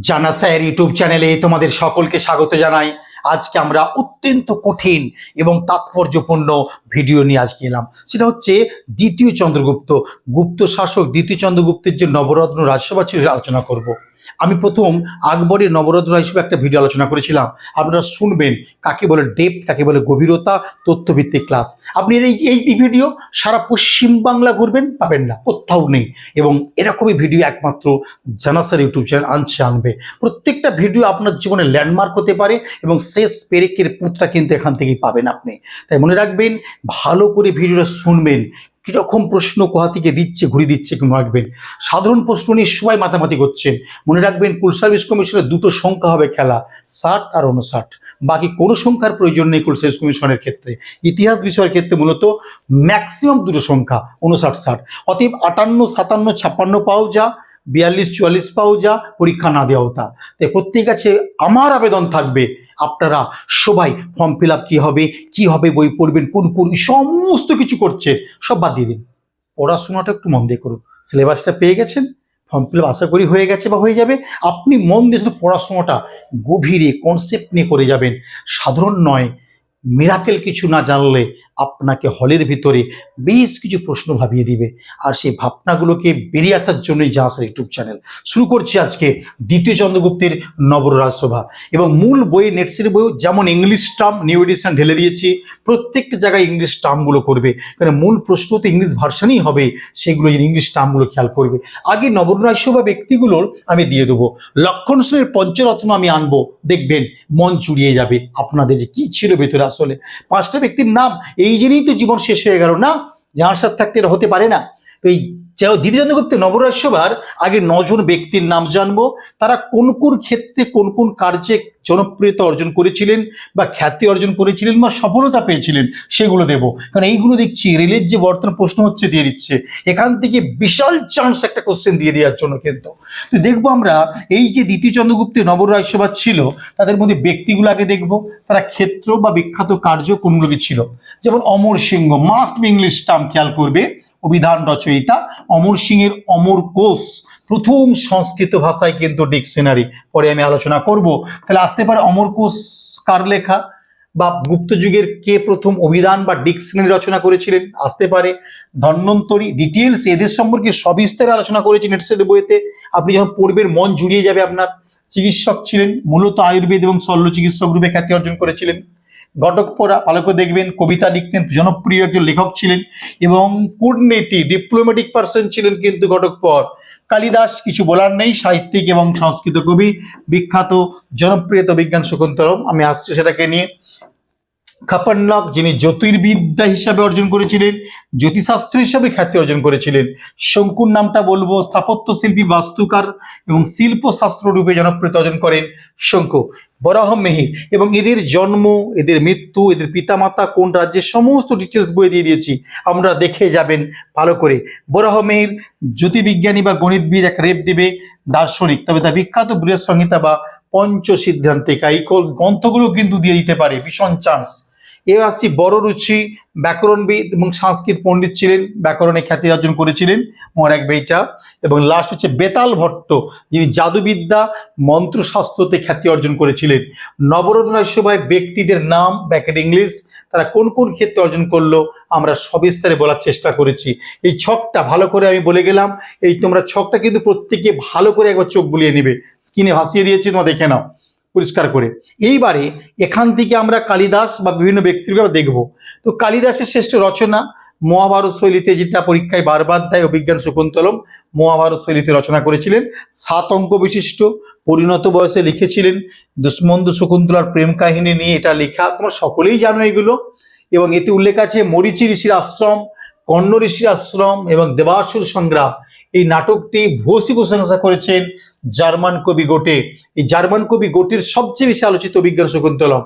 জানা sir YouTube চ্যানেলে তোমাদের সকলকে স্বাগত জানাই। আজকে আমরা অত্যন্ত কঠিন এবং তাৎপর্যপূর্ণ ভিডিও নিয়ে আজকে এলাম। সেটা হচ্ছে দ্বিতীয় চন্দ্রগুপ্ত। গুপ্ত শাসক দ্বিতীয় চন্দ্রগুপ্তের যে নবরত্ন রাজসভা ছিল আলোচনা করব। আমি প্রথম আকবরের নবরত্ন রাজসভা একটা ভিডিও আলোচনা করেছিলাম। আপনারা শুনবেন কাকে বলে ডেপথ কাকে বলে গভীরতা, তথ্যভিত্তিক ক্লাস আপনি এই এই এই ভিডিও সারা পশ্চিমবাংলা ঘুরবেন, পাবেন না, কোথাও নেই। এবং এরকমই ভিডিও একমাত্র জানাসার ইউটিউব চ্যানেল আনছে আনবে। প্রত্যেকটা ভিডিও আপনার জীবনে ল্যান্ডমার্ক হতে পারে এবং শেষ পেরেকের পুঁতটা কিন্তু এখান থেকেই পাবেন আপনি। তাই মনে রাখবেন, ভালো করে ভিডিওটা শুনবেন, কীরকম প্রশ্ন কোথা থেকে দিচ্ছে, ঘুরিয়ে দিচ্ছে মনে রাখবেন। সাধারণ প্রশ্ন নিয়ে সবাই মাথামাতি করছেন। মনে রাখবেন কুল সার্ভিস কমিশনের দুটো সংখ্যা হবে খেলা, ষাট আর উনষাট বাকি কোনো সংখ্যার প্রয়োজন নেই কুল সার্ভিস কমিশনের ক্ষেত্রে। ইতিহাস বিষয়ের ক্ষেত্রে মূলত ম্যাক্সিমাম দুটো সংখ্যা উনষাট ষাট। অতএব আটান্ন, সাতান্ন, ছাপ্পান্ন পাও যা, বিয়াল্লিশ, চুয়াল্লিশ পাও যা, পরীক্ষা না দেওয়াও তা। তাই প্রত্যেক কাছে আমার আবেদন থাকবে আপনারা সবাই ফর্ম ফিল আপ কী হবে কী হবে, বই পড়বেন, কোন কোন সমস্ত কিছু করছে, সব বাদ দিয়ে দিন। পড়াশোনাটা একটু মন দিয়ে করুন। সিলেবাসটা পেয়ে গেছেন ফর্ম ফিল আপ আশা করি হয়ে গেছে বা হয়ে যাবে। আপনি মন দিয়ে শুধু পড়াশোনাটা গভীরে কনসেপ্ট নিয়ে করে যাবেন। সাধারণ নয় মিরাকেল কিছু না জানলে আপনাকে হলের ভিতরে বেশ কিছু প্রশ্ন ভাবিয়ে দিবে। আর সেই ভাবনাগুলোকে বেরিয়ে আসার জন্যই যা আসার ইউটিউব চ্যানেল। শুরু করছি আজকে দ্বিতীয় চন্দ্রগুপ্তের নবর রাজসভা এবং মূল বই নেটসের বই যেমন ইংলিশ টার্ম নিউ এডিশন ঢেলে দিয়েছি, প্রত্যেকটা জায়গায় ইংলিশ টার্মগুলো করবে। কারণ মূল প্রশ্ন তো ইংলিশ ভার্সানই হবে, সেগুলো ইংলিশ টার্মগুলো খেয়াল করবে। আগে নবর রাজসভা ব্যক্তিগুলোর আমি দিয়ে দেবো। লক্ষণ শ্রেণির পঞ্চরত্ন আমি আনব। দেখবেন মন চুরিয়ে যাবে। আপনাদের যে কী ছিল ভেতরে আসলে। পাঁচটা ব্যক্তির নাম এই জন্যই তো জীবন শেষ হয়ে গেল। না যার সাথে থাকতে হতে পারে না। এই দ্বিতীয় চন্দ্রগুপ্ত নবরাজসভার আগে নজন ব্যক্তির নাম জানব। তারা কোন কোন ক্ষেত্রে কোন কোন কার্যে জনপ্রিয়তা অর্জন করেছিলেন বা খ্যাতি অর্জন করেছিলেন বা সফলতা পেয়েছিলেন সেগুলো দেব। কারণ এইগুলো দেখছি, রেলের যে বর্তমান প্রশ্ন হচ্ছে দিয়ে দিচ্ছে। এখান থেকে বিশাল চান্স একটা কোশ্চেন দিয়ে দেওয়ার জন্য কিন্তু। তো দেখব আমরা, এই যে দ্বিতীয় চন্দ্রগুপ্তের নবরাজসভা ছিল, তাদের মধ্যে ব্যক্তিগুলো আগে দেখব। তারা ক্ষেত্র বা বিখ্যাত কার্য কোনগুলো ছিল? যেমন Amar Singh must English term খেয়াল করবে। অভিধান রচয়িতা অমর সিংয়ের অমর কোষ, প্রথম সংস্কৃত ভাষায় কিন্তু ডিকশনারি। পরে আমি আলোচনা করব। তাহলে আসতে পারে অমর কোষ কার লেখা? বা গুপ্ত যুগের কে প্রথম অভিধান বা ডিকশনারি রচনা করেছিলেন? আসতে পারে ধন্বন্তরী। ডিটেলস এদের সম্পর্কে সবিস্তারে আলোচনা করেছি নেটসের বইতে আপনি যখন পড়বেন, মন জুড়িয়ে যাবে আপনার। চিকিৎসক ছিলেন, মূলত আয়ুর্বেদ এবং শল্য চিকিৎসক রূপে খ্যাতি অর্জন করেছিলেন। ঘটকপরা ভালো দেখবেন, কবিতা লিখতেন, জনপ্রিয় একজন লেখক ছিলেন এবং কূটনীতি ডিপ্লোম্যাটিক পার্সন ছিলেন কিন্তু ঘটকপর কালিদাস কিছু বলার নেই, সাহিত্যিক এবং সংস্কৃত কবি, বিখ্যাত জনপ্রিয়তা বিজ্ঞান শকুন্তরম আমি আসছি সেটাকে নিয়ে। খাপান্নক, যিনি জ্যোতির্বিদ্যা হিসাবে অর্জন করেছিলেন জ্যোতিষাস্ত্র হিসাবে খ্যাতি অর্জন করেছিলেন। শঙ্কুর নামটা বলব, স্থাপত্য শিল্পী, বাস্তুকার এবং শিল্পশাস্ত্র রূপে জনপ্রিয়তা অর্জন করেন শঙ্কু। বরাহ মেহির এবং এদের জন্ম, এদের মৃত্যু, এদের পিতামাতা কোন রাজ্যের সমস্ত ডিটেলস বই দিয়ে দিয়েছি, আমরা দেখে যাবেন ভালো করে। বরাহ মেহির জ্যোতির্বিজ্ঞানী বা গণিতবিদ এক রেপ দেবে, দার্শনিক, তবে তার বিখ্যাত বৃহৎ সংহিতা বা পঞ্চ সিদ্ধান্তিকা এই গ্রন্থগুলো কিন্তু দিয়ে দিতে পারে, ভীষণ চান্স এ আসছি বড় রুচি ব্যাকরণবিদ এবং সংস্কৃত পণ্ডিত ছিলেন, ব্যাকরণে খ্যাতি অর্জন করেছিলেন মোর এক বইটা এবং লাস্ট হচ্ছে বেতাল ভট্ট, যিনি জাদুবিদ্যা মন্ত্রশাস্ত্রতে খ্যাতি অর্জন করেছিলেন। নবরত্ন সভায় ব্যক্তিদের নাম ব্যাকেট ইংলিশ তারা কোন কোন ক্ষেত্রে অর্জন করল, আমরা সবিস্তারে বলার চেষ্টা করেছি। এই ছকটা ভালো করে আমি বলে গেলাম, এই তোমরা ছকটা কিন্তু প্রত্যেকে ভালো করে একবার চোখ বুলিয়ে নিবে। স্ক্রিনে ভাসিয়ে দিয়েছি, তোমরা দেখে নাও। পরিষ্কার করে। এইবারে এখান থেকে আমরা কালিদাস বা বিভিন্ন ব্যক্তিকে দেখব। তো কালিদাসের শ্রেষ্ঠ রচনা মহাভারত শৈলীতে যেটা পরীক্ষায় বারবার দেয় অভিজ্ঞান শকুন্তলম, মহাভারত শৈলীতে রচনা করেছিলেন। সাত অঙ্ক বিশিষ্ট, পরিণত বয়সে লিখেছিলেন। দুষ্মন্ত শকুন্তলার প্রেম কাহিনী নিয়ে এটা লেখা, তোমরা সকলেই জানো এগুলো। এবং এতে উল্লেখ আছে মরিচি ঋষির আশ্রম, কর্ণ ঋষির আশ্রম এবং দেবাসুর সংগ্রাম। এই নাটকটি ভূয়সী প্রশংসা করেছেন জার্মান কবি গোটে। এই জার্মান কবি গোটের সবচেয়ে বেশি আলোচিত বিজ্ঞান শকুন্তলম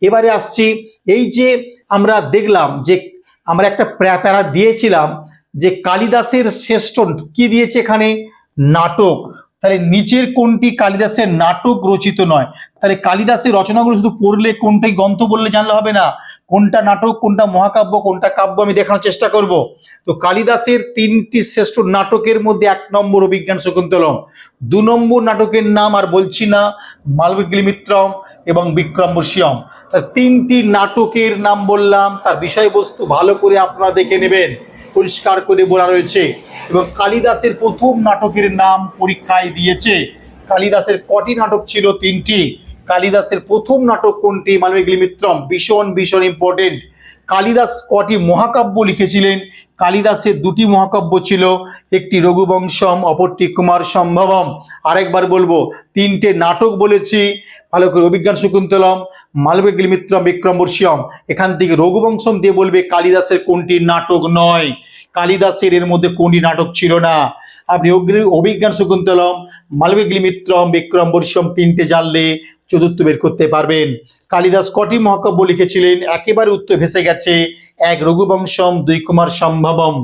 এবারে আসছি এই যে আমরা দেখলাম যে আমরা একটা প্যা- প্যারা দিয়েছিলাম যে কালিদাসের শ্রেষ্ঠ কি দিয়েছে এখানে? নাটক। তাহলে নিচের কোনটি কালিদাসের নাটক রচিত নয়? তাহলে কালিদাসের রচনাগুলো শুধু পড়লে কোনটাই গ্রন্থ বললে জানলে হবে না। কোনটা নাটক, কোনটা মহাকাব্য, কোনটা কাব্য আমি দেখানোর চেষ্টা করব। তো কালিদাসের তিনটি শ্রেষ্ঠ নাটকের মধ্যে এক নম্বর অভিজ্ঞান শকুন্তলম। দু নম্বর নাটকের নাম আর বলছি না মালবিগ্লিমিত্রম এবং বিক্রম বিক্রমবর্ষিয়ম তার তিনটি নাটকের নাম বললাম, তার বিষয়বস্তু ভালো করে আপনারা দেখে নেবেন। পরিষ্কার করে বলা রয়েছে। এবং কালিদাসের প্রথম নাটকের নাম পরীক্ষায় দিয়েছে। কালিদাসের কটি নাটক ছিল তিনটি। কালিদাসের প্রথম নাটক কোনটি? মালবিগ্লিমিত্রম ভীষণ ভীষণ ইম্পর্টেন্ট কালিদাস কটি মহাকাব্য লিখেছিলেন। কালিদাসের দুটি মহাকাব্য ছিল, একটি রঘুবংশম, অপরটি কুমার সম্ভবম। আরেকবার বলব, তিনটে নাটক বলেছি, ভালো করে অভিজ্ঞান শকুন্তলম মালবিগ্লিমিত্রম বিক্রমবর্ষিয়ম এখান থেকে রঘুবংশম দিয়ে বলবে, কালিদাসের কোনটি নাটক নয়? কালিদাসের এর মধ্যে কোনটি নাটক ছিল না? আপনি অভিজ্ঞান শকুন্তলম মালবিগ্লিমিত্রম বিক্রমবর্ষিয়ম তিনটে জানলে চতুর্থ বের করতে পারবেন। কালিদাস কটি মহাকাব্য লিখেছিলেন? একেবারে উত্তর ভেসে গেছে এক রঘুবংশম দুই কুমার সম্ভবম।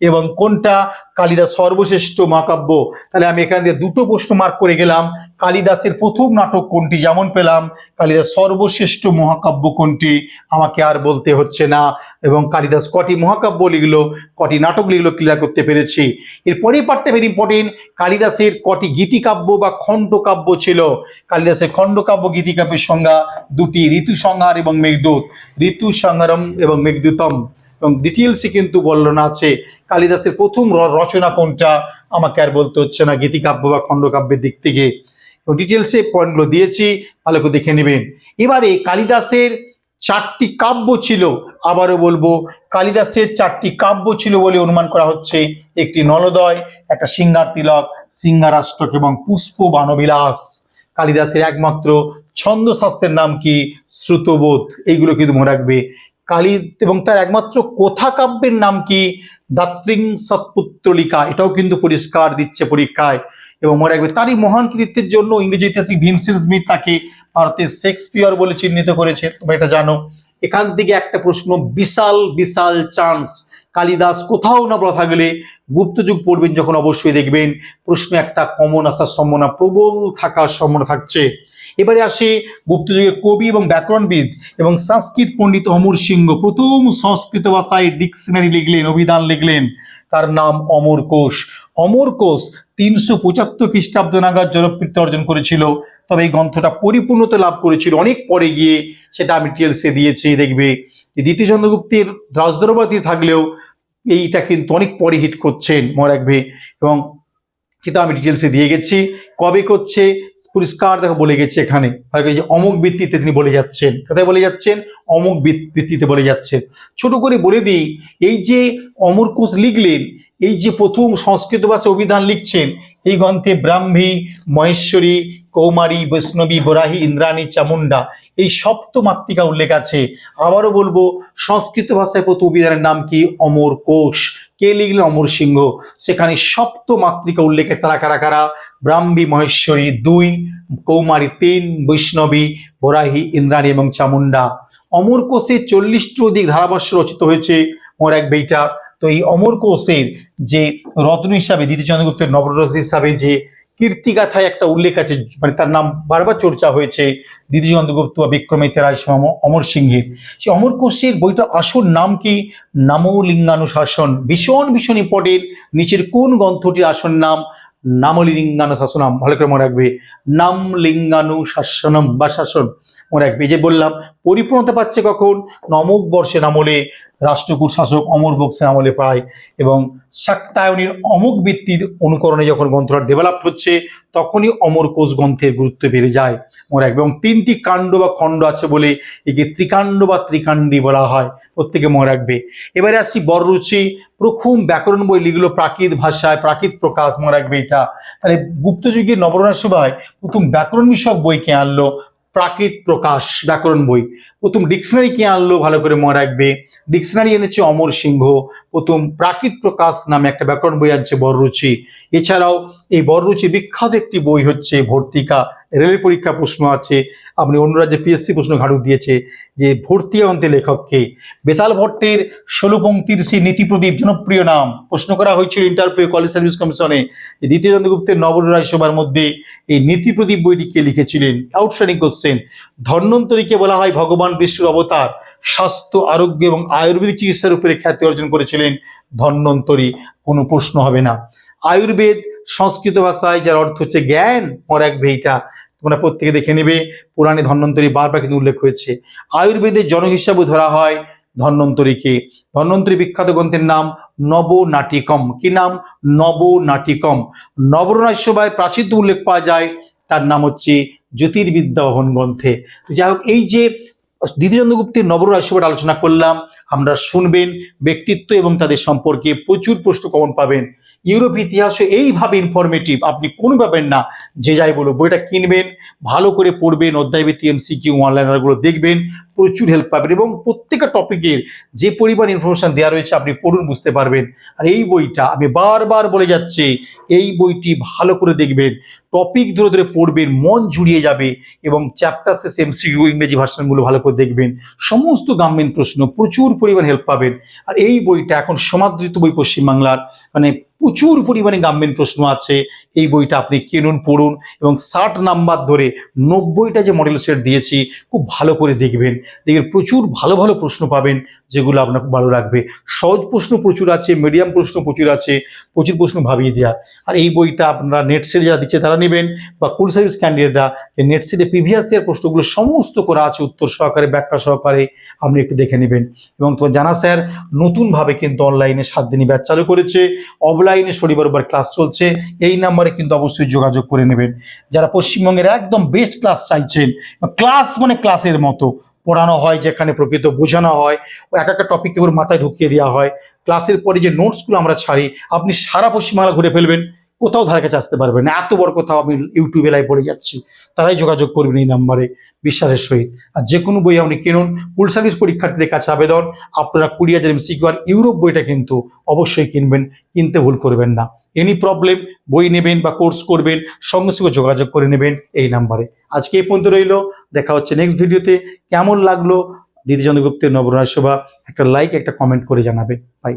এবং কোনটা? কালিদাস সর্বশ্রেষ্ঠ মহাকাব্য। তাহলে আমি এখান দিয়ে দুটো প্রশ্ন মার্ক করে গেলাম। কালিদাসের প্রথম নাটক কোনটি? যেমন পেলাম, কালিদাস সর্বশ্রেষ্ঠ মহাকাব্য কোনটি? আমাকে আর বলতে হচ্ছে না। এবং কালিদাস কটি মহাকাব্য লিখলো, কটি নাটক লিখলো ক্লিয়ার করতে পেরেছি। এরপরের পার্টটা ভেরি ইম্পর্টেন্ট কালিদাসের কটি গীতিকাব্য বা খণ্ডকাব্য ছিল। কালিদাসের খণ্ডকাব্য, গীতিকাব্যের সংজ্ঞা দুটি ঋতু সংহার এবং মেঘদূত। ঋতু সংহারম এবং মেঘদূতম। এবং ডিটেলসে কিন্তু বর্ণনা আছে কালিদাসের প্রথম রচনা কোনটা? আমাকে আর বলতে হচ্ছে না, গীতিকাব্য বা খণ্ডকাব্যের দিক থেকে। এবং ডিটেলসে পয়েন্টগুলো দিয়েছি, ভালো করে দেখে নেবেন। এবারে কালিদাসের চারটি কাব্য ছিল, আবারও বলব, কালিদাসের চারটি কাব্য ছিল বলে অনুমান করা হচ্ছে, একটি নলোদয়, একটা সিঙ্গার তিলক সিঙ্গারাষ্টক এবং পুষ্প বানবিলাস। কালিদাসের একমাত্র ছন্দশাস্ত্রের নাম কি? শ্রুতবোধ। এইগুলো কিন্তু মনে রাখবে। কালী এবং তার একমাত্র কথা কাব্যের নাম কি? দাত্রিং সৎপুত্রলিকা। এটাও কিন্তু পরিষ্কার দিচ্ছে পরীক্ষায়। এবং মনে রাখবে, তারই মহান কৃতিত্বের জন্য ইংরেজি ঐতিহাসিক ভিনসেন্ট স্মিথ তাকে ভারতের শেক্সপিয়ার বলে চিহ্নিত করেছে। তোমরা এটা জানো। এখান থেকে একটা প্রশ্ন, বিশাল বিশাল চান্স। কালিদাস কোথাও না বলা থাকলে গুপ্তযুগ পড়বেন যখন অবশ্যই দেখবেন। প্রশ্ন একটা কমন আসার সম্ভাবনা, প্রবল থাকার সম্ভাবনা থাকছে। এবারে আসে গুপ্তযুগের কবি এবং ব্যাকরণবিদ এবং সংস্কৃত পণ্ডিত অমর সিংহ। প্রথম সংস্কৃত ভাষায় ডিকশনারি লিখলেন, অভিধান লিখলেন। তার নাম অমর কোষ। অমর কোষ তিনশো পঁচাত্তর খ্রিস্টাব্দ নাগাদ জনপ্রিয়তা অর্জন করেছিল। তবে এই গ্রন্থটা পরিপূর্ণতা লাভ করেছিল। অনেক পরে গিয়ে সেটা আমি টিএলসে দিয়েছি, দেখবে। দ্বিতীয় চন্দ্রগুপ্তের রাজদরবারী থাকলেও এইটা কিন্তু অনেক পরে হিট করছেন, মনে রাখবে। এবং সেটা আমি ডিটেলসে দিয়ে গেছি। কবে করছে? পরিষ্কার দেখো বলে গেছে এখানে। যে অমুক ভিত্তিতে তিনি বলে যাচ্ছেন। কোথায় বলে যাচ্ছেন? অমুক ভিত- ভিত্তিতে বলে যাচ্ছেন। ছোট করে বলে দিই, এই যে অমর কোষ লিখলেন এই যে প্রথম সংস্কৃত ভাষা অভিধান লিখছেন, এই গ্রন্থে ব্রাহ্মী, মহেশ্বরী, কৌমারী, বৈষ্ণবী, বরাহী, ইন্দ্রাণী চামুন্ডা এই সপ্ত মাতৃকা উল্লেখ আছে। আবারও বলব সংস্কৃত ভাষায় প্রথম অভিধানের নাম কি? অমর কোষ। কে লিখলেন অমর সিংহ? সেখানে সপ্ত মাতৃকা উল্লেখে তারা কারা কারা? ব্রাহ্মী, মহেশ্বরী, দুই, কৌমারী, তিন, বৈষ্ণবী, বরাহী, ইন্দ্রাণী এবং চামুন্ডা অমর কোষে চল্লিশটি অধিক ধারাভাষ্য রচিত হয়েছে। মোর এক বইটা। তো এই অমর কোষের যে রত্ন হিসাবে দ্বিতীয় চন্দ্রগুপ্তের নবরত্ন হিসাবে যে কীর্তিগাথায় একটা উল্লেখ আছে মানে তার নাম বারবার চর্চা হয়েছে দ্বিতীয় চন্দ্রগুপ্ত বা বিক্রমিতের রায়সম অমর সিংহের। সেই অমর কোষের বইটার আসল নাম কি? নামলিঙ্গানুশাসন ভীষণ ভীষণ ইম্পর্টেন্ট নিচের কোন গ্রন্থটির আসল নাম? নামলিঙ্গানু শাসনম ভালো করে মনে রাখবে। নাম লিঙ্গানু শাসনম বা শাসন। মনে রাখবে। যে বললাম, পরিপূর্ণতা পাচ্ছে কখন? নমক বর্ষের আমলে রাষ্ট্রকূট শাসক অমর বক্সের আমলে পায় এবং শাক্তায়নের অমুক ভিত্তির অনুকরণে যখন গ্রন্থটা ডেভেলপ হচ্ছে, তখনই অমর কোষ গ্রন্থের গুরুত্ব বেড়ে যায়। রাখবে, এবং তিনটি কাণ্ড বা খণ্ড আছে বলে একে ত্রিকাণ্ড বা ত্রিকাণ্ডী বলা হয়, প্রত্যেকে মনে রাখবে। এবারে আসছি বড়রুচি প্রথম ব্যাকরণ বই লিখলো প্রাকৃত ভাষায়, প্রাকৃত প্রকাশ, মনে রাখবে এটা। তাহলে গুপ্তযুগের নবরণার সভায় প্রথম ব্যাকরণ বিষয়ক বই কে আনলো? প্রাকৃত প্রকাশ, ব্যাকরণ বই। প্রথম ডিকশনারি কে আনলো ভালো করে মনে রাখবে। ডিকশনারি এনেছে অমর সিংহ। প্রথম প্রাকৃত প্রকাশ নামে একটা ব্যাকরণ বই আনছে বররুচি এছাড়াও এই বড়রুচি বিখ্যাত একটি বই হচ্ছে ভর্তিকা। রেলের পরীক্ষা প্রশ্ন আছে, আপনি অন্য রাজ্যে পিএসসি প্রশ্ন ঘাড়ু দিয়েছে যে ভর্তি অন্তে লেখককে। বেতাল ভট্টের ষোলো পঙ্ক্তির সেই নীতিপ্রদীপ জনপ্রিয় নাম। প্রশ্ন করা হয়েছিল ইন্টারপ্রিয় কলেজ সার্ভিস কমিশনে দ্বিতীয় চন্দ্রগুপ্তের নবর রায়সভার মধ্যে এই নীতিপ্রদীপ বইটি কে লিখেছিলেন? আউটস্ট্যান্ডিং কোশ্চেন ধন্বন্তরীকে বলা হয় ভগবান বিষ্ণুর অবতার। স্বাস্থ্য, আরোগ্য এবং আয়ুর্বেদিক চিকিৎসার উপরে খ্যাতি অর্জন করেছিলেন ধন্বন্তরী। কোনো প্রশ্ন হবে না। আয়ুর্বেদ সংস্কৃত ভাষায় যার অর্থ হচ্ছে জ্ঞান মর এক ভেইটা তোমরা প্রত্যেকে দেখে নেবে। পুরাণে ধন্বন্তরী বারবার কিন্তু উল্লেখ হয়েছে। আয়ুর্বেদের জন হিসাবে ধরা হয় ধন্বন্তরীকে। ধন্বন্তরী বিখ্যাত গ্রন্থের নাম নবনাটিকম। কি নাম? নবনাটিকম। নবরণাস্যবায় প্রাচীন উল্লেখ পাওয়া যায়, তার নাম হচ্ছে জ্যোতির্বিদ্যা বহন গ্রন্থে। তো যাই হোক, এই যে দ্বিতীয় চন্দ্রগুপ্তের নবরহস্যবাদ আলোচনা করলাম, আমরা শুনবেন, ব্যক্তিত্ব এবং তাদের সম্পর্কে প্রচুর প্রশ্ন কমন পাবেন। ইউরোপ ইতিহাসে এইভাবে ইনফরমেটিভ আপনি কোনো পাবেন না, যে যাই বলো বইটা কিনবেন, ভালো করে পড়বেন অধ্যায়ভিত্তিক এমসিকিউ অনলাইনারগুলো দেখবেন, প্রচুর হেল্প পাবেন এবং প্রত্যেকটা টপিকের যে পরিমাণ ইনফরমেশন দেওয়া রয়েছে আপনি পড়ুন, বুঝতে পারবেন। আর এই বইটা আমি বারবার বলে যাচ্ছি, এই বইটি ভালো করে দেখবেন টপিক ধরে ধরে পড়বেন, মন জুড়িয়ে যাবে এবং চ্যাপ্টার শেষ এমসিকিউ ইংরেজি ভার্সনগুলো ভালো করে দেখবেন। সমস্ত গাম্মেন প্রশ্ন প্রচুর পরিমাণ হেল্প পাবেন। আর এই বইটা এখন সমাদৃত বই পশ্চিমবাংলার মানে প্রচুর পরিমাণে গাম্মেন প্রশ্ন আছে। এই বইটা আপনি কিনুন, পড়ুন এবং ষাট নাম্বার ধরে নব্বইটা যে মডেল সেট দিয়েছি, খুব ভালো করে দেখবেন। দেখবেন প্রচুর ভালো ভালো প্রশ্ন পাবেন যেগুলো আপনার ভালো লাগবে। সহজ প্রশ্ন প্রচুর আছে মিডিয়াম প্রশ্ন প্রচুর আছে, প্রচুর প্রশ্ন ভাবিয়ে দেওয়া আর এই বইটা আপনারা নেট সেটে যারা দিচ্ছে তারা নেবেন বা কুল সার্ভিস ক্যান্ডিডেটরা যে নেট সেটে প্রিভিয়াস ইয়ার প্রশ্নগুলো সমস্ত করা আছে উত্তর সহকারে, ব্যাখ্যা সহকারে আপনি একটু দেখে নেবেন। এবং তোমার জানা স্যার নতুনভাবে কিন্তু অনলাইনে সাত দিনই ব্যাচ চালু করেছে। অফলাইনে শনিবার ক্লাস চলছে। এই নাম্বারে কিন্তু অবশ্যই যোগাযোগ করে নেবেন। যারা পশ্চিমবঙ্গের একদম বেস্ট ক্লাস চাইছেন ক্লাস মানে ক্লাসের মতো, পড়ানো হয় যেখানে প্রকৃত বোঝানো হয় ও এক একটা টপিক কেবল মাথায় ঢুকিয়ে দেওয়া হয়। ক্লাসের পরে যে নোটসগুলো আমরা ছাড়ি, আপনি সারা পশ্চিমবাংলা ঘুরে ফেলবেন। কোথাও ধারে কাছে আসতে পারবেন না। এত বড় কোথাও আমি ইউটিউবে লাইভ পড়ে যাচ্ছি, তারাই যোগাযোগ করবেন এই নাম্বারে বিশ্বাসের সহিত। আর যে কোনো বই আপনি কিনুন ফুল সার্ভিস পরীক্ষার্থীদের কাছে আবেদন, আপনারা কুড়ি হাজার এমসিকিউ আর ইউরোপ বইটা কিন্তু অবশ্যই কিনবেন, কিনতে ভুল করবেন না। এনি প্রবলেম বই নেবেন বা কোর্স করবেন, সঙ্গে সঙ্গে যোগাযোগ করে নেবেন এই নাম্বারে আজকে এই পর্যন্ত রইল, দেখা হচ্ছে নেক্সট ভিডিওতে কেমন লাগল? দিদি চন্দ্রগুপ্তের নবরাজ সভা একটা লাইক একটা কমেন্ট করে জানাবে। বাই